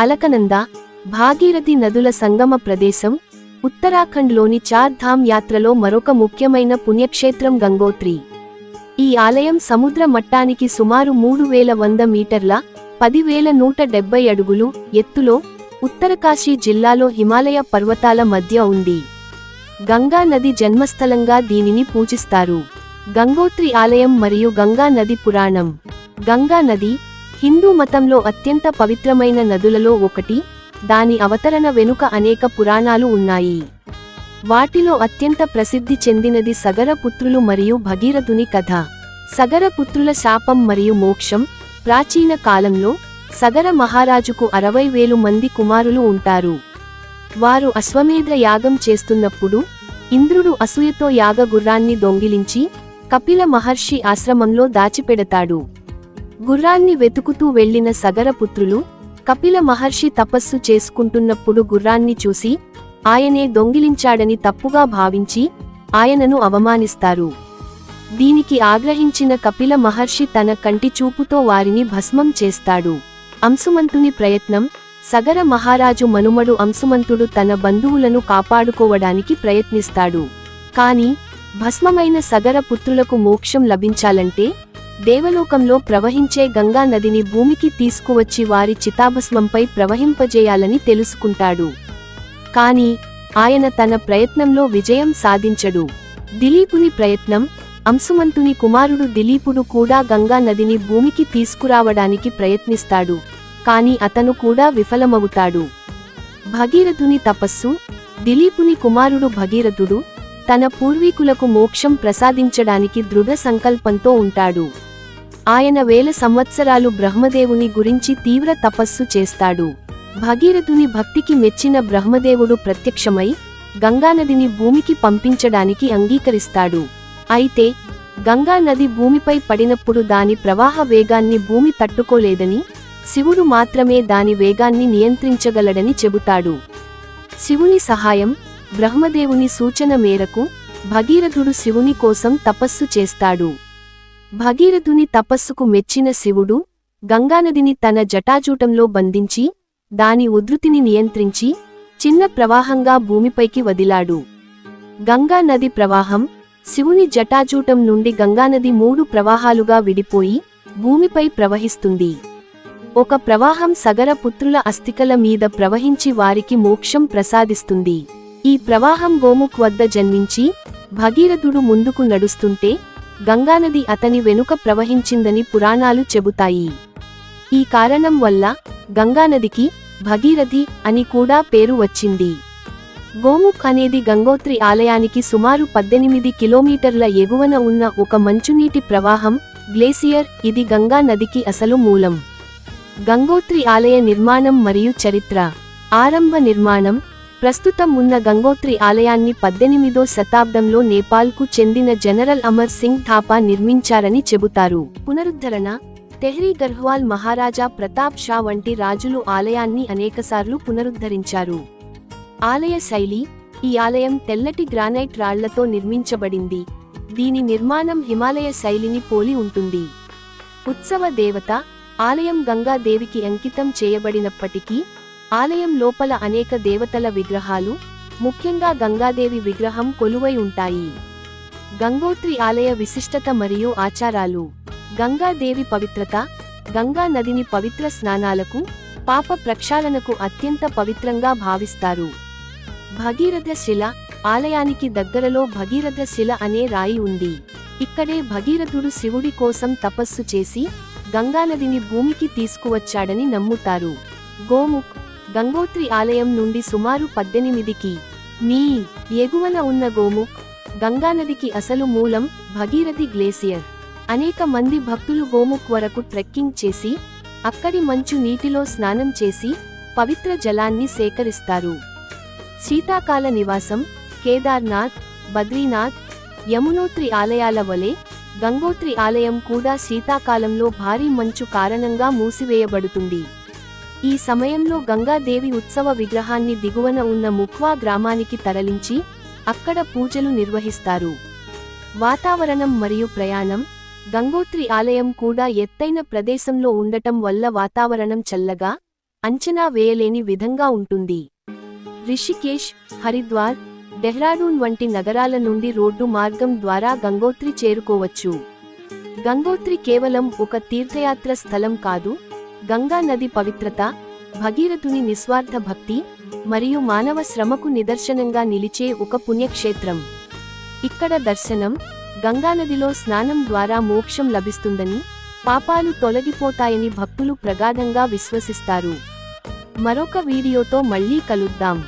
అలకనంద భాగీరథి నదుల సంగమ ప్రదేశం ఉత్తరాఖండ్లోని చార్ధామ్ యాత్రలో మరొక ముఖ్యమైన పుణ్యక్షేత్రం గంగోత్రి. ఈ ఆలయం సముద్ర మట్టానికి సుమారు మూడు వేల వంద మీటర్ల పదివేల నూట డెబ్బై అడుగులు ఎత్తులో ఉత్తరకాశీ జిల్లాలో హిమాలయ పర్వతాల మధ్య ఉంది. గంగా నది జన్మస్థలంగా దీనిని పూజిస్తారు. గంగోత్రి ఆలయం మరియు గంగా నది పురాణం. గంగా నది హిందూ మతంలో అత్యంత పవిత్రమైన నదులలో ఒకటి దాని అవతరణ వెనుక అనేక పురాణాలు ఉన్నాయి. వాటిలో అత్యంత ప్రసిద్ధి చెందినది సగరపుత్రులు మరియు భగీరథుని కథ. సగరపుత్రుల శాపం మరియు మోక్షం ప్రాచీన కాలంలో సగర మహారాజుకు అరవై వేలు మంది కుమారులు ఉంటారు. వారు అశ్వమేధ యాగం చేస్తున్నప్పుడు ఇంద్రుడు అసూయతో యాగ గుర్రాన్ని దొంగిలించి కపిల మహర్షి ఆశ్రమంలో దాచిపెడతాడు. గుర్రాన్ని వెతుకుతూ వెళ్ళిన సగరపుత్రులు కపిల మహర్షి తపస్సు చేసుకుంటున్నప్పుడు గుర్రాన్ని చూసి ఆయనే దొంగిలించాడని తప్పుగా భావించి ఆయనను అవమానిస్తారు. దీనికి ఆగ్రహించిన కపిల మహర్షి తన కంటి చూపుతో వారిని భస్మం చేస్తాడు. అంశుమంతుని ప్రయత్నం సగర మహారాజు మనుమడు అంశుమంతుడు తన బంధువులను కాపాడుకోవడానికి ప్రయత్నిస్తాడు. కాని భస్మమైన సగర పుత్రులకు మోక్షం లభించాలంటే దేవలోకంలో ప్రవహించే గంగా నదిని భూమికి తీసుకువచ్చి వారి చితాభస్మంపై ప్రవహింపజేయాలని తెలుసుకుంటాడు. కాని ఆయన తన ప్రయత్నంలో విజయం సాధించడు. దిలీపుని ప్రయత్నం అంశుమంతుని కుమారుడు దిలీపుడు కూడా గంగా నదిని భూమికి తీసుకురావడానికి ప్రయత్నిస్తాడు. కాని అతను కూడా విఫలమవుతాడు. భగీరథుని తపస్సు దిలీపుని కుమారుడు భగీరథుడు తన పూర్వీకులకు మోక్షం ప్రసాదించడానికి దృఢ సంకల్పంతో ఉంటాడు. ఆయన వేల సంవత్సరాలు బ్రహ్మదేవుని గురించి తీవ్ర తపస్సు చేస్తాడు. భగీరథుని భక్తికి మెచ్చిన బ్రహ్మదేవుడు ప్రత్యక్షమై గంగానదిని భూమికి పంపించడానికి అంగీకరిస్తాడు. అయితే గంగానది భూమిపై పడినప్పుడు దాని ప్రవాహ వేగాన్ని భూమి తట్టుకోలేదని శివుడు మాత్రమే దాని వేగాన్ని నియంత్రించగలడని చెబుతాడు. శివుని సహాయం బ్రహ్మదేవుని సూచన మేరకు భగీరథుడు శివుని కోసం తపస్సు చేస్తాడు. భగీరథుని తపస్సుకు మెచ్చిన శివుడు గంగానదిని తన జటాజూటంలో బంధించి దాని ఉధృతిని నియంత్రించి చిన్న ప్రవాహంగా భూమిపైకి వదిలాడు. గంగానది ప్రవాహం శివుని జటాజూటం నుండి గంగానది మూడు ప్రవాహాలుగా విడిపోయి భూమిపై ప్రవహిస్తుంది. ఒక ప్రవాహం సగర పుత్రుల అస్థికల మీద ప్రవహించి వారికి మోక్షం ప్రసాదిస్తుంది. ఈ ప్రవాహం గోముఖ్ వద్ద జన్మించి భగీరథుడు ముందుకు నడుస్తుంటే గంగానది అతని వెనుక ప్రవహించిందని పురాణాలు చెబుతాయి. ఈ కారణం వల్ల గంగానదికి భగీరథి అని కూడా పేరు వచ్చింది. గోముఖ్ అనేది గంగోత్రి ఆలయానికి సుమారు పద్దెనిమిది కిలోమీటర్ల ఎగువన ఉన్న ఒక మంచునీటి ప్రవాహం గ్లేసియర్ ఇది గంగా నదికి అసలు మూలం. గంగోత్రి ఆలయ నిర్మాణం మరియు చరిత్ర. ఆరంభ నిర్మాణం ప్రస్తుతం ఉన్న గంగోత్రి ఆలయాన్ని పద్దెనిమిదో శతాబ్దంలో నేపాల్కు చెందిన జనరల్ అమర్ సింగ్ థాపా నిర్మించారని చెబుతారు. పునరుద్ధరణ తెహ్రీ గర్హ్వాల్ మహారాజా ప్రతాప్ షా వంటి రాజులు ఆలయాన్ని అనేకసార్లు పునరుద్ధరించారు. ఆలయ శైలి ఈ ఆలయం తెల్లటి గ్రానైట్ రాళ్ళతో నిర్మించబడింది. దీని నిర్మాణం హిమాలయ శైలిని పోలి ఉంటుంది. ఉత్సవ దేవత ఆలయం గంగాదేవికి అంకితం చేయబడినప్పటికీ ఆలయం లోపల అనేక దేవతల విగ్రహాలు ముఖ్యంగా గంగాదేవి విగ్రహం కొలువై ఉంటాయి. గంగోత్రి ఆలయ విశిష్టత మరియు ఆచారాలు. గంగాదేవి పవిత్రత గంగా నదిని పవిత్ర స్నానాలకు పాప ప్రక్షాళనకు అత్యంత పవిత్రంగా భావిస్తారు. భగీరథ శిల ఆలయానికి దగ్గరలో భగీరథ శిల అనే రాయి ఉంది. ఇక్కడే భగీరథుడు శివుడి కోసం తపస్సు చేసి గంగానదిని భూమికి తీసుకువచ్చాడని నమ్ముతారు. గోముఖ్ గంగోత్రి ఆలయం నుండి సుమారు పద్దెనిమిదికి మీ ఎగువన ఉన్న గోముఖ్ గంగానదికి అసలు మూలం భగీరథి గ్లేసియర్. అనేక మంది భక్తులు గోముఖ్ వరకు ట్రెక్కింగ్ చేసి అక్కడి మంచు నీటిలో స్నానం చేసి పవిత్ర జలాన్ని సేకరిస్తారు. శీతాకాల నివాసం కేదార్నాథ్ బద్రీనాథ్ యమునోత్రి ఆలయాల వలె గంగోత్రి ఆలయం కూడా శీతాకాలంలో భారీ మంచు కారణంగా మూసివేయబడుతుంది. ఈ సమయంలో గంగాదేవి ఉత్సవ విగ్రహాన్ని దిగువన ఉన్న ముఖ్వా గ్రామానికి తరలించి అక్కడ పూజలు నిర్వహిస్తారు. వాతావరణం మరియు ప్రయాణం గంగోత్రి ఆలయం కూడా ఎత్తైన ప్రదేశంలో ఉండటం వల్ల వాతావరణం చల్లగా అంచనా వేయలేని విధంగా ఉంటుంది. రిషికేష్ హరిద్వార్ డెహ్రాడూన్ వంటి నగరాల నుండి రోడ్డు మార్గం ద్వారా గంగోత్రి చేరుకోవచ్చు. గంగోత్రి కేవలం ఒక తీర్థయాత్ర స్థలం కాదు గంగా నది పవిత్రత భగీరథుని నిస్వార్థ భక్తి మరియు మానవ శ్రమకు నిదర్శనంగా నిలిచే ఒక పుణ్యక్షేత్రం. ఇక్కడ దర్శనం గంగానదిలో స్నానం ద్వారా మోక్షం లభిస్తుందని పాపాలు తొలగిపోతాయని భక్తులు ప్రగాఢంగా విశ్వసిస్తారు. మరొక వీడియోతో మళ్ళీ కలుద్దాం.